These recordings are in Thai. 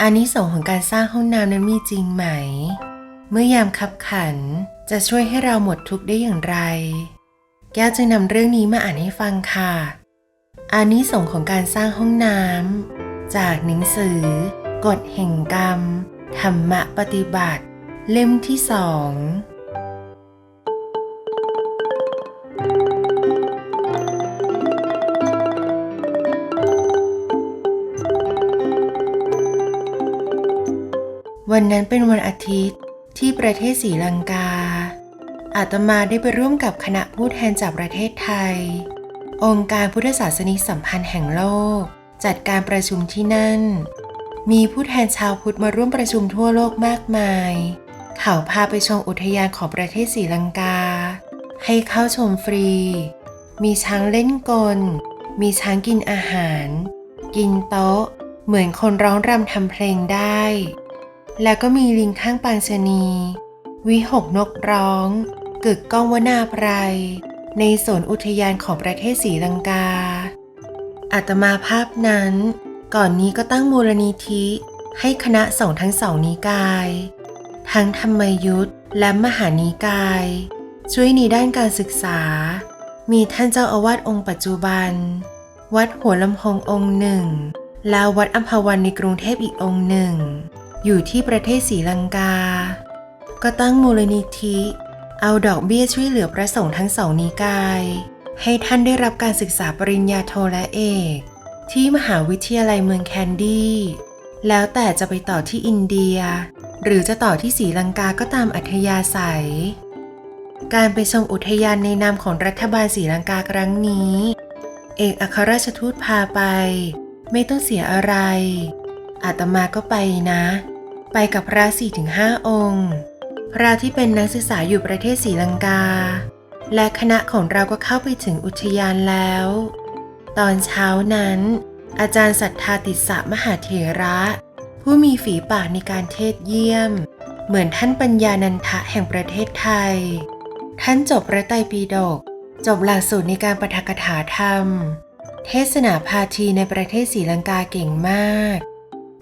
อานิสงส์ของการสร้างห้องน้ำนั้นมีจริงไหม เมื่อยามคับขันจะช่วยให้เราหมดทุกข์ได้อย่างไร แก้วจึงนำเรื่องนี้มาอ่านให้ฟังค่ะ อานิสงส์ของการสร้างห้องน้ำจากหนังสือกฎแห่งกรรม ธรรมะปฏิบัติ เล่มที่สอง วันนั้นเป็นวันอาทิตย์ที่ประเทศศรีลังกา อาตมาได้ไปร่วมกับคณะผู้แทนจากประเทศไทย องค์การพุทธศาสนิกสัมพันธ์แห่งโลก จัดการประชุมที่นั่น มีผู้แทนชาวพุทธมาร่วมประชุมทั่วโลกมากมาย เขาพาไปชมอุทยานของประเทศศรีลังกา ให้เข้าชมฟรี มีช้างเล่นกล มีช้างกินอาหาร กินโต๊ะ เหมือนคนร้องรำทำเพลงได้ แล้วก็มีลิงข้างปางชะนีวิหกนกร้อง กึกก้องวนาไพรในสวนอุทยานของประเทศศรีลังกาอาตมาภาพนั้น ก่อนนี้ก็ตั้งมูลนิธิ ให้คณะสงฆ์ทั้งสองนิกาย ทั้งธรรมยุทธและมหานิกาย ช่วยในด้านการศึกษา มีท่านเจ้าอาวาสองค์ปัจจุบัน วัดหัวลำโพงองค์หนึ่ง แล้ววัดอัมพวันในกรุงเทพอีกองค์หนึ่ง อยู่ที่ประเทศศรีลังกา ก็ตั้งมูลนิธิ เอาดอกเบี้ยช่วยเหลือพระสงฆ์ทั้งสองนิกาย ให้ท่านได้รับการศึกษาปริญญาโทและเอก ที่มหาวิทยาลัยเมืองแคนดี้ แล้วแต่จะไปต่อที่อินเดีย หรือจะต่อที่ศรีลังกาก็ตามอัธยาศัย การไปชมอุทยานในนามของรัฐบาลศรีลังกาครั้งนี้ เอกอัครราชทูตพาไป ไม่ต้องเสียอะไรอาตมาก็ไปนะ ไปกับพระสี่ถึงห้าองค์ พระที่เป็นนักศึกษาอยู่ประเทศศรีลังกา และคณะของเราก็เข้าไปถึงอุทยานแล้ว ตอนเช้านั้น อาจารย์ศรัทธาติสสะมหาเถระ ผู้มีฝีปากในการเทศเยี่ยม เหมือนท่านปัญญานันทะแห่งประเทศไทย ท่านจบพระไตรปิฎกจบหลักสูตรในการปฐกถาธรรม เทศนาพาทีในประเทศศรีลังกาเก่งมาก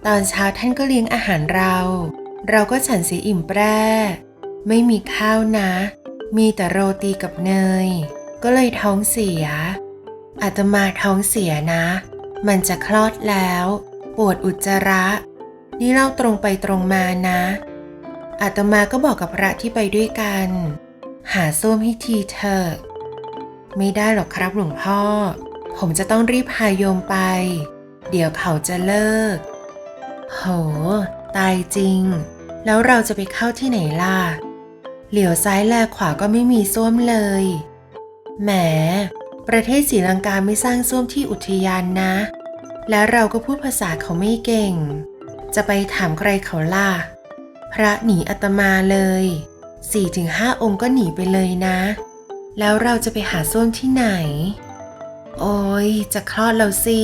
ตอนเช้าท่านก็เลี้ยงอาหารเรา เราก็ฉันเสียอิ่มแปร่ไม่มีข้าวนะ มีแต่โรตีกับเนย ก็เลยท้องเสีย อาตมาท้องเสียนะ มันจะคลอดแล้ว ปวดอุจจาระ นี่เล่าตรงไปตรงมานะ อาตมาก็บอกกับพระที่ไปด้วยกัน หาส้วมให้ทีเถอะไม่ได้หรอกครับหลวงพ่อ ผมจะต้องรีบพาโยมไป เดี๋ยวเขาจะเลิก โห ตายจริง แล้วเราจะไปเข้าที่ไหนล่ะ เหลียวซ้ายแลขวาก็ไม่มีส้วมเลย แหม ประเทศศรีลังกาไม่สร้างส้วมที่อุทยานนะ แล้วเราก็พูดภาษาเขาไม่เก่ง จะไปถามใครเขาล่ะ พระหนีอาตมาเลยสี่ถึงห้าองค์ก็หนีไปเลยนะ แล้วเราจะไปหาส้วมที่ไหน โอ้ยจะคลอดแล้วสิ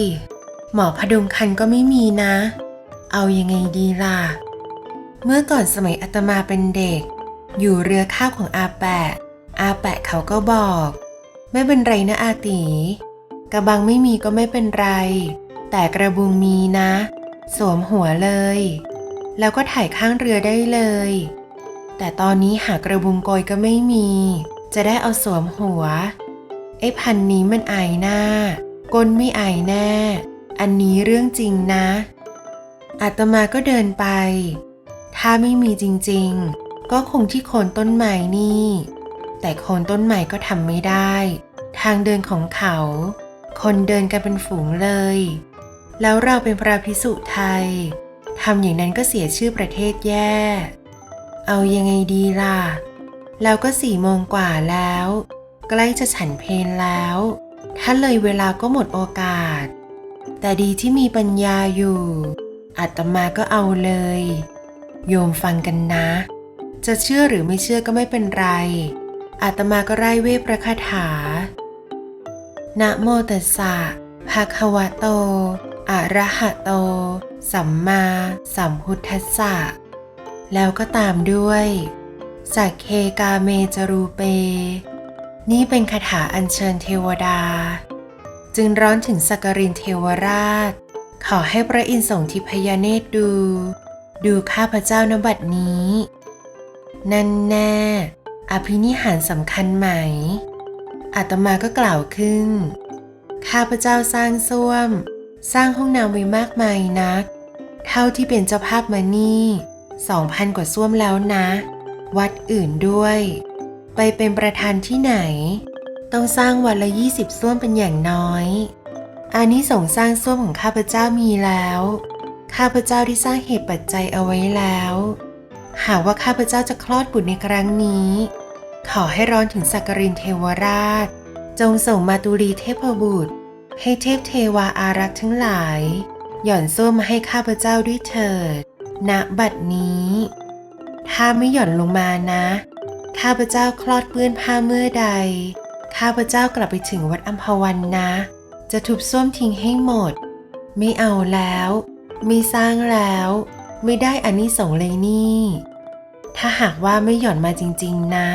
หมอพดุงคันก็ไม่มีนะ เอายังไงดีล่ะ เมื่อก่อนสมัยอาตมาเป็นเด็ก อยู่เรือข้าวของอาแปะ อาแปะเขาก็บอก ไม่เป็นไรนะอาตีกระบังไม่มีก็ไม่เป็นไร แต่กระบุงมีนะ สวมหัวเลย แล้วก็ถ่ายข้างเรือได้เลย แต่ตอนนี้หากระบุงโกยก็ไม่มี จะได้เอาสวมหัว ไอ้พันนี้มันอายหน้าก้นไม่อายแน่ อันนี้เรื่องจริงนะ อาตมาก็เดินไป ถ้าไม่มีจริงๆ ก็คงที่โคนต้นไม้นี่ แต่โคนต้นไม้ก็ทำไม่ได้ ทางเดินของเขา คนเดินกันเป็นฝูงเลย แล้วเราเป็นพระพิสุไทยทำอย่างนั้นก็เสียชื่อประเทศแย่ เอายังไงดีล่ะ แล้วก็สี่โมงกว่าแล้ว ใกล้จะฉันเพลนแล้ว ถ้าเลยเวลาก็หมดโอกาส แต่ดีที่มีปัญญาอยู่ อาตมาก็เอาเลย โยมฟังกันนะ จะเชื่อหรือไม่เชื่อก็ไม่เป็นไร อาตมาก็ไร้เวทประคาถา นะโมตัสสะภะคะวะโต อะระหะโต สัมมาสัมพุทธัสสะ แล้วก็ตามด้วยสักเคกาเมจรูเป นี่เป็นคาถาอัญเชิญเทวดา จึงร้อนถึงสักกรินเทวราช ขอให้พระอินทร์ส่งทิพยเนตรดู ดูข้าพเจ้านบัดนี้ นั่นแน่ อภินิหารสำคัญไหม อาตมาก็กล่าวขึ้น ข้าพเจ้าสร้างส้วม สร้างห้องน้ำไว้มากมายนัก เท่าที่เป็นเจ้าภาพมานี่สองพันกว่าส้วมแล้วนะ วัดอื่นด้วย ไปเป็นประธานที่ไหน ต้องสร้างวันละยี่สิบส้วมเป็นอย่างน้อย อานิสงส์สร้างส้วมของข้าพเจ้ามีแล้ว ข้าพเจ้าได้สร้างเหตุปัจจัยเอาไว้แล้ว หากว่าข้าพเจ้าจะคลอดบุตรในครั้งนี้ ขอให้ร้อนถึงสักกรินเทวราช จงส่งมาตุลีเทพบุตร ให้เทพเทวาอารักษ์ทั้งหลาย หย่อนส้วมมาให้ข้าพเจ้าด้วยเถิด ณ บัดนี้ ถ้าไม่หย่อนลงมานะ ข้าพเจ้าคลอดเปื้อนผ้าเมื่อใด ข้าพเจ้ากลับไปถึงวัดอัมพวันนะ จะทุบส้วมทิ้งให้หมด ไม่เอาแล้ว ไม่สร้างแล้ว ไม่ได้อานิสงส์เลยนี่ ถ้าหากว่าไม่หย่อนมาจริงๆนะ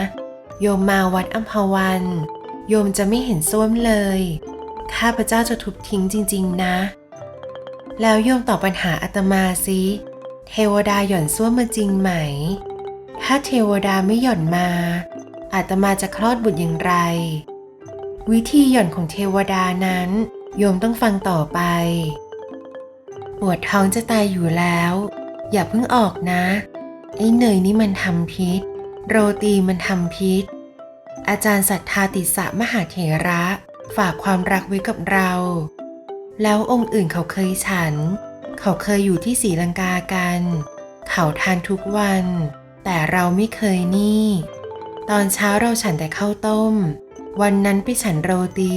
โยมมาวัดอัมพวัน โยมจะไม่เห็นส้วมเลย ข้าพเจ้าจะทุบทิ้งจริงๆนะ แล้วโยมตอบปัญหาอาตมาสิเทวดาหย่อนส้วมมาจริงไหม ถ้าเทวดาไม่หย่อนมาอาตมาจะคลอดบุตรอย่างไร วิธีหย่อนของเทวดานั้น โยมต้องฟังต่อไป ปวดท้องจะตายอยู่แล้ว อย่าเพิ่งออกนะ ไอ้เนยนี่มันทำพิษ โรตีมันทำพิษ อาจารย์ศรัทธาติสะมหาเถระ ฝากความรักไว้กับเรา แล้วองค์อื่นเขาเคยฉัน เขาเคยอยู่ที่ศรีลังกากัน เขาทานทุกวัน แต่เราไม่เคยนี่ ตอนเช้าเราฉันแต่ข้าวต้ม วันนั้นไปฉันโรตี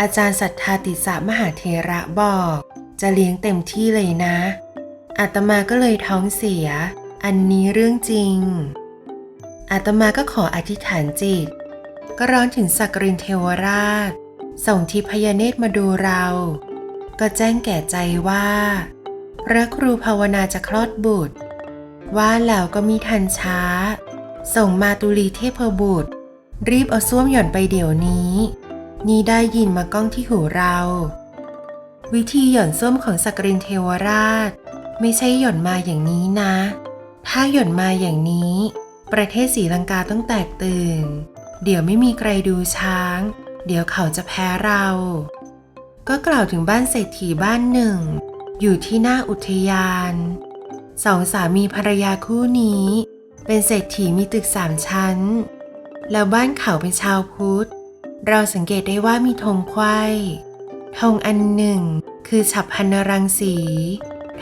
อาจารย์ศรัทธาติสะมหาเถระบอก จะเลี้ยงเต็มที่เลยนะ อาตมาก็เลยท้องเสีย อันนี้เรื่องจริง อาตมาก็ขออธิษฐานจิต ก็ร้อนถึงสักกรินเทวราช ส่งทิพยเนตรมาดูเรา ก็แจ้งแก่ใจว่า พระครูภาวนาจะคลอดบุตร ว่าแล้วก็มีทันช้า ส่งมาตุลีเทพบุตร รีบเอาส้วมหย่อนไปเดี๋ยวนี้ นี่ได้ยินมาก้องที่หูเรา วิธีหย่อนส้วมของสกกรินเทวราช ไม่ใช่หย่อนมาอย่างนี้นะ ถ้าหย่อนมาอย่างนี้ ประเทศศรีลังกาต้องแตกตื่น เดี๋ยวไม่มีใครดูช้าง เดี๋ยวเขาจะแพ้เรา ก็กล่าวถึงบ้านเศรษฐีบ้านหนึ่ง อยู่ที่หน้าอุทยานสองสามีภรรยาคู่นี้ เป็นเศรษฐีมีตึกสามชั้น แล้วบ้านเขาเป็นชาวพุทธ เราสังเกตได้ว่ามีธงไขว้ธงอันหนึ่ง คือฉับพันนรังสี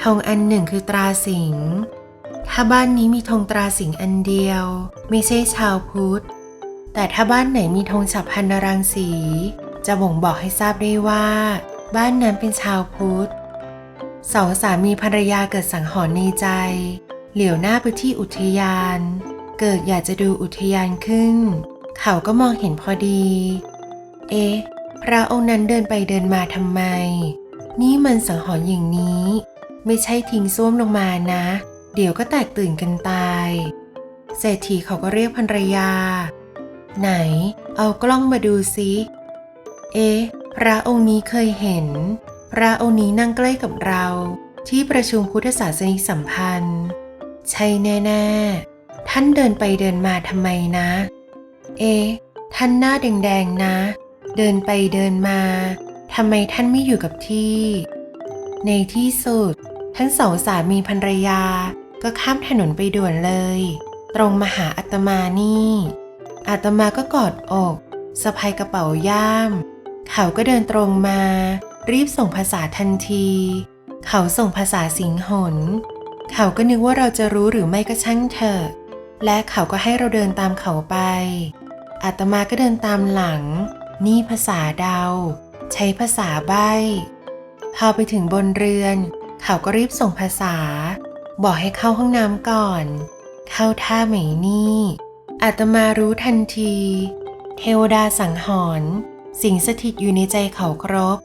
ธงอันหนึ่งคือตราสิงห์ถ้าบ้านนี้มีธงตราสิงห์อันเดียว ไม่ใช่ชาวพุทธ แต่ถ้าบ้านไหนมีธงฉับพันนรังสี จะบ่งบอกให้ทราบได้ว่า บ้านนั้นเป็นชาวพุทธสองสามีภรรยาเกิดสังหรณ์ในใจ เหลียวหน้าไปที่อุทยาน เกิดอยากจะดูอุทยานขึ้น เขาก็มองเห็นพอดี เอ๊ะ พระองค์นั้นเดินไปเดินมาทำไม นี่มันสังหรณ์อย่างนี้ ไม่ใช่ทิ้งส้วมลงมานะ เดี๋ยวก็แตกตื่นกันตาย เศรษฐีเขาก็เรียกภรรยา ไหน เอากล้องมาดูซิเอ๊ะ พระองค์นี้เคยเห็น พระองค์นี้นั่งใกล้กับเรา ที่ประชุมพุทธศาสนิกสัมพันธ์ ใช่แน่ ๆ ท่านเดินไปเดินมาทำไมนะ เอ๊ะท่านหน้าแดงๆนะ เดินไปเดินมาทำไมท่านไม่อยู่กับที่ ในที่สุด ทั้งสองสามีภรรยาก็ข้ามถนนไปด่วนเลย ตรงมาหาอาตมานี่อาตมาก็กอดอกสะพายกระเป๋าย่าม เขาก็เดินตรงมา รีบส่งภาษาทันที เขาส่งภาษาสิงหน เขาก็นึกว่าเราจะรู้หรือไม่ก็ช่างเถอะ และเขาก็ให้เราเดินตามเขาไป อาตมาก็เดินตามหลัง นี่ภาษาเดา ใช้ภาษาใบ้พอไปถึงบนเรือน เขาก็รีบส่งภาษา บอกให้เข้าห้องน้ำก่อน เข้าท่าไหมนี่อาตมารู้ทันที เทวดาสังหรณ์สิ่งสถิตอยู่ในใจเขาครบ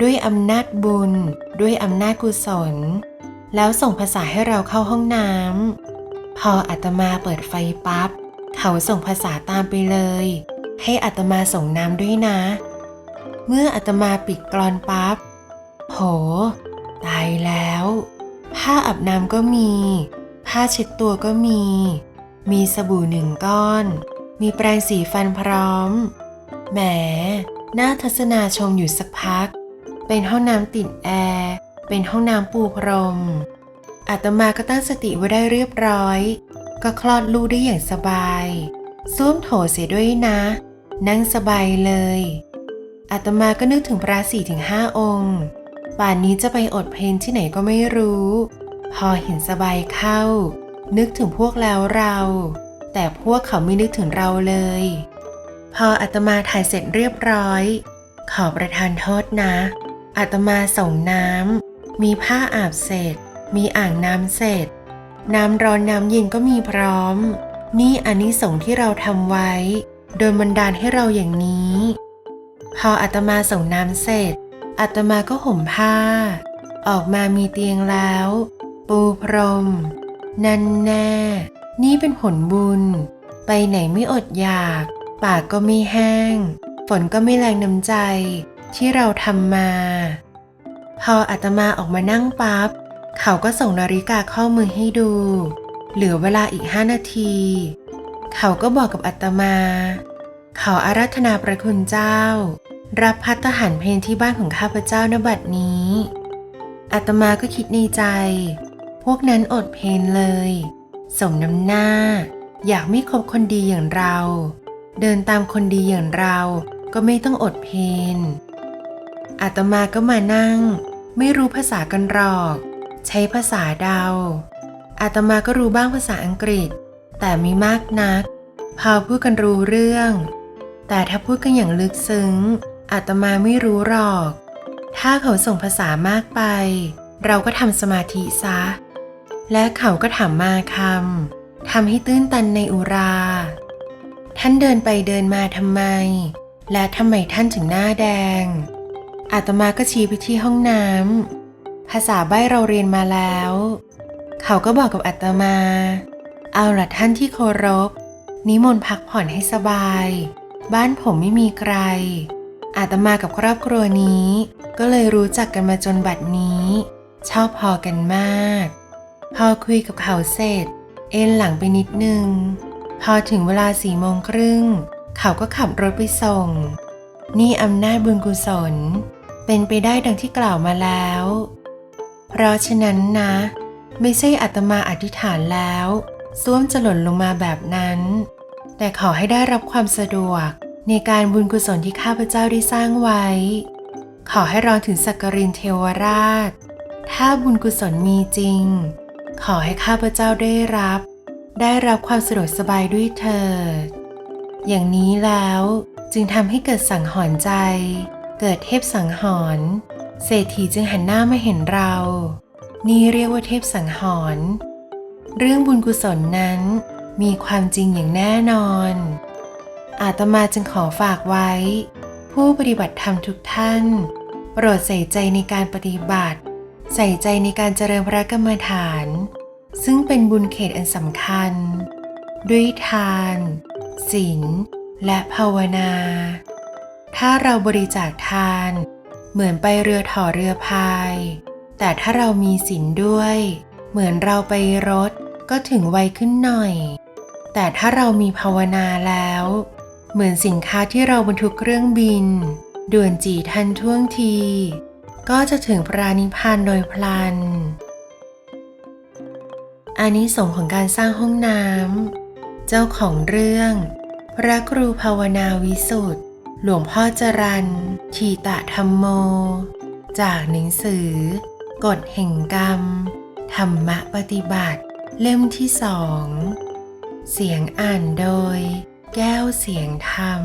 ด้วยอำนาจบุญ ด้วยอำนาจกุศล แล้วส่งภาษาให้เราเข้าห้องน้ำ พออาตมาเปิดไฟปับ๊บเขาส่งภาษาตามไปเลย ให้อาตมาส่งน้ำด้วยนะ เมื่ออาตมาปิดกรอนปับ๊บโห ตายแล้ว ผ้าอาบน้ำก็มี ผ้าเช็ดตัวก็มี มีสบู่หนึ่งก้อน มีแปรงสีฟันพร้อม แหมน่าทัศนาชมอยู่สักพัก เป็นห้องน้ำติดแอร์ เป็นห้องน้ำปูพรม อาตมาก็ตั้งสติไว้ได้เรียบร้อย ก็คลอดลูกได้อย่างสบายส้วมโถเสียด้วยนะ นั่งสบายเลยอาตมาก็นึกถึงพระสี่ถึงห้าองค์ ป่านนี้จะไปอดเพลนที่ไหนก็ไม่รู้ พอเห็นสบายเข้า นึกถึงพวกแล้วเรา แต่พวกเขาไม่นึกถึงเราเลย พออาตมาถ่ายเสร็จเรียบร้อย ขอประทานโทษนะอาตมาส่งน้ำมีผ้าอาบเสร็จ มีอ่างน้ำเสร็จ น้ำร้อนน้ำเย็นก็มีพร้อม นี่อันนี้สงส์ที่เราทำไว้ โดยบันดาลให้เราอย่างนี้ พออาตมาส่งน้ำเสร็จอาตมาก็ห่มผ้า ออกมามีเตียงแล้ว ปูพรม นันแน่ นี่เป็นผลบุญ ไปไหนไม่อดอยาก ปากก็ไม่แห้ง ฝนก็ไม่แรงน้ำใจที่เราทำมา พออาตมาออกมานั่งปับ๊บ เขาก็ส่งนาฬิกาข้อมือให้ดู เหลือเวลาอีกห้านาที เขาก็บอกกับอาตมา เขาอารัธนาพระคุณเจ้า รับพัฒหารเพลที่บ้านของข้าพเจ้าณบัดนี้อาตมาก็คิดในใจ พวกนั้นอดเพลนเลยสมน้ำหน้า อยากไม่คบคนดีอย่างเรา เดินตามคนดีอย่างเราก็ไม่ต้องอดเพลนอาตมาก็มานั่ง ไม่รู้ภาษากันหรอก ใช้ภาษาเดาอาตมาก็รู้บ้างภาษาอังกฤษ แต่ไม่มากนัก พอพูดกันรู้เรื่อง แต่ถ้าพูดกันอย่างลึกซึ้งอาตมาไม่รู้หรอก ถ้าเขาส่งภาษามากไป เราก็ทำสมาธิซะ และเขาก็ถามมาคำทำให้ตื้นตันในอุรา ท่านเดินไปเดินมาทำไม และทำไมท่านถึงหน้าแดงอาตมาก็ชี้ไปที่ห้องน้ำ ภาษาใบ้เราเรียนมาแล้ว เขาก็บอกกับอาตมา เอาละท่านที่เคารพ นิมนต์พักผ่อนให้สบาย บ้านผมไม่มีใคร อาตมากับครอบครัวนี้ ก็เลยรู้จักกันมาจนบัดนี้ ชอบพอกันมาก พอคุยกับเขาเสร็จ เอ็นหลังไปนิดนึง พอถึงเวลาสี่โมงครึ่ง เขาก็ขับรถไปส่ง นี่อำนาจบุญกุศล เป็นไปได้ดังที่กล่าวมาแล้ว เพราะฉะนั้นนะ ไม่ใช่อาตมาอธิษฐานแล้วส้วมจะหล่นลงมาแบบนั้น แต่ขอให้ได้รับความสะดวกในการบุญกุศลที่ข้าพเจ้าได้สร้างไว้ ขอให้รอถึงสักกรินเทวราช ถ้าบุญกุศลมีจริง ขอให้ข้าพเจ้าได้รับ ได้รับความสะดวกสบายด้วยเถิด อย่างนี้แล้วจึงทำให้เกิดสังหรณ์ใจ เกิดเทพสังหรณ์ เศรษฐีจึงหันหน้ามาเห็นเรา นี่เรียกว่าเทพสังหรณ์เรื่องบุญกุศลนั้นมีความจริงอย่างแน่นอน อาตมาจึงขอฝากไว้ ผู้ปฏิบัติธรรมทุกท่าน โปรดใส่ใจในการปฏิบัติ ใส่ใจในการเจริญพระกรรมฐาน ซึ่งเป็นบุญเขตอันสำคัญ ด้วยทานศีลและภาวนา ถ้าเราบริจาคทาน เหมือนไปเรือถ่อเรือพาย แต่ถ้าเรามีศีลด้วย เหมือนเราไปรถก็ถึงไวขึ้นหน่อย แต่ถ้าเรามีภาวนาแล้ว เหมือนสินค้าที่เราบรรทุกเครื่องบิน ด่วนจีทันท่วงที ก็จะถึงพระนิพพานโดยพลันอานิสงส์ของการสร้างห้องน้ำ เจ้าของเรื่อง พระครูภาวนาวิสุทธ์ หลวงพ่อจรันทีตะธรรมโม จากหนังสือ กฎแห่งกรรม ธรรมะปฏิบัติ เล่มที่สอง เสียงอ่านโดย แก้วเสียงธรรม